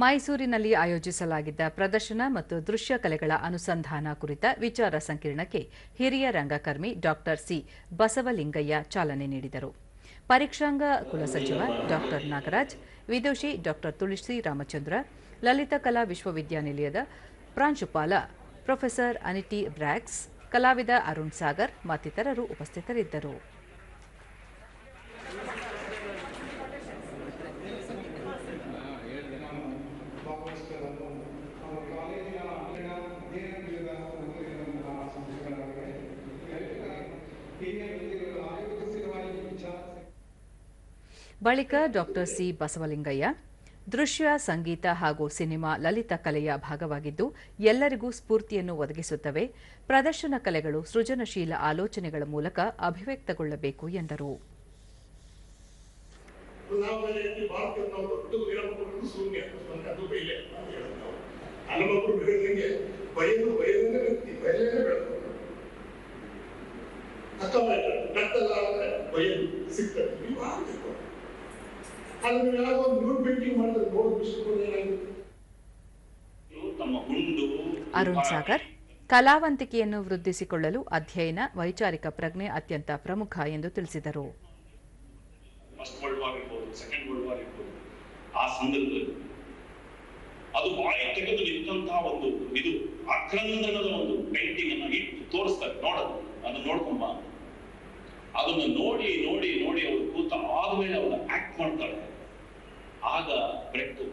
ಮೈಸೂರಿನಲ್ಲಿ ಆಯೋಜಿಸಲಾಗಿದ್ದ ಪ್ರದರ್ಶನ ಮತ್ತು ದೃಶ್ಯ ಕಲೆಗಳ ಅನುಸಂಧಾನ ಕುರಿತ ವಿಚಾರ ಸಂಕಿರಣಕ್ಕೆ ಹಿರಿಯ ರಂಗಕರ್ಮಿ ಡಾಕ್ಟರ್ ಸಿ ಬಸವಲಿಂಗಯ್ಯ ಚಾಲನೆ ನೀಡಿದರು. ಪರೀಕ್ಷಾಂಗ ಕುಲಸಚಿವ ಡಾಕ್ಟರ್ ನಾಗರಾಜ್, ವಿದುಷಿ ಡಾಕ್ಟರ್ ತುಳಸಿ ರಾಮಚಂದ್ರ, ಲಲಿತ ಕಲಾ ವಿಶ್ವವಿದ್ಯಾನಿಲಯದ ಪ್ರಾಂಶುಪಾಲ ಪ್ರೊಫೆಸರ್ ಅನಿಟಿ ಬ್ರ್ಯಾಕ್ಸ್, ಕಲಾವಿದ ಅರುಣ್ ಸಾಗರ್ ಮತ್ತಿತರರು ಉಪಸ್ಥಿತರಿದ್ದರು. ಬಳಿಕ ಡಾಕ್ಟರ್ ಸಿ ಬಸವಲಿಂಗಯ್ಯ, ದೃಶ್ಯ, ಸಂಗೀತ ಹಾಗೂ ಸಿನಿಮಾ, ಲಲಿತ ಕಲೆಯ ಭಾಗವಾಗಿದ್ದು, ಎಲ್ಲರಿಗೂ ಸ್ಫೂರ್ತಿಯನ್ನು ಒದಗಿಸುತ್ತವೆ. ಪ್ರದರ್ಶನ ಕಲೆಗಳು ಸೃಜನಶೀಲ ಆಲೋಚನೆಗಳ ಮೂಲಕ ಅಭಿವ್ಯಕ್ತಗೊಳ್ಳಬೇಕು ಎಂದರು. ಭಾರತದ ಅಥವಾ ಬೆಟ್ಟಲ್ಲ ಅಂದ್ರೆ ಬಯಲು ಸಿಗ್ತದೆ. ನೀವು ಆಗ್ಬೇಕು ಅಲ್ಲಿ ನೀವು ಯಾವ್ದೋ ಒಂದು ನೂರು ಪೇಂಟಿಂಗ್ ಮಾಡಿದ್ರೆ ನೋಡು ದೃಷ್ಟಿಕೋನ ಏನಾಗುತ್ತೆ ತಮ್ಮ ಗುಂಡು ಅರುಣ್ ಸಾಗರ್ ಕಲಾವಂತಿಕೆಯನ್ನು ವೃದ್ಧಿಸಿಕೊಳ್ಳಲು ಅಧ್ಯಯನ ವೈಚಾರಿಕ ಪ್ರಜ್ಞೆ ಅತ್ಯಂತ ಪ್ರಮುಖ ಎಂದು ತಿಳಿಸಿದರು. ಆ ಸಂದರ್ಭದಲ್ಲಿ ಅದು ಬಾಯಿ ತೆಗೆದು ನಿಂತಹ ಒಂದು ಇದು ಆಕ್ರಂದನದ ಒಂದು ಪೇಂಟಿಂಗ್ ಅನ್ನು ಇಟ್ಟು ತೋರಿಸ್ತಾರೆ ನೋಡೋದು. ಅದನ್ನ ನೋಡ್ಕೊಂಬ ಅದನ್ನು ನೋಡಿ ನೋಡಿ ನೋಡಿ ಅವರು ಕೂತ ಆದ್ಮೇಲೆ ಅವ್ರು ಆಕ್ಟ್ ಮಾಡ್ತಾಳೆ ಆಗ ಒಪ್ಕೋತಾರೆ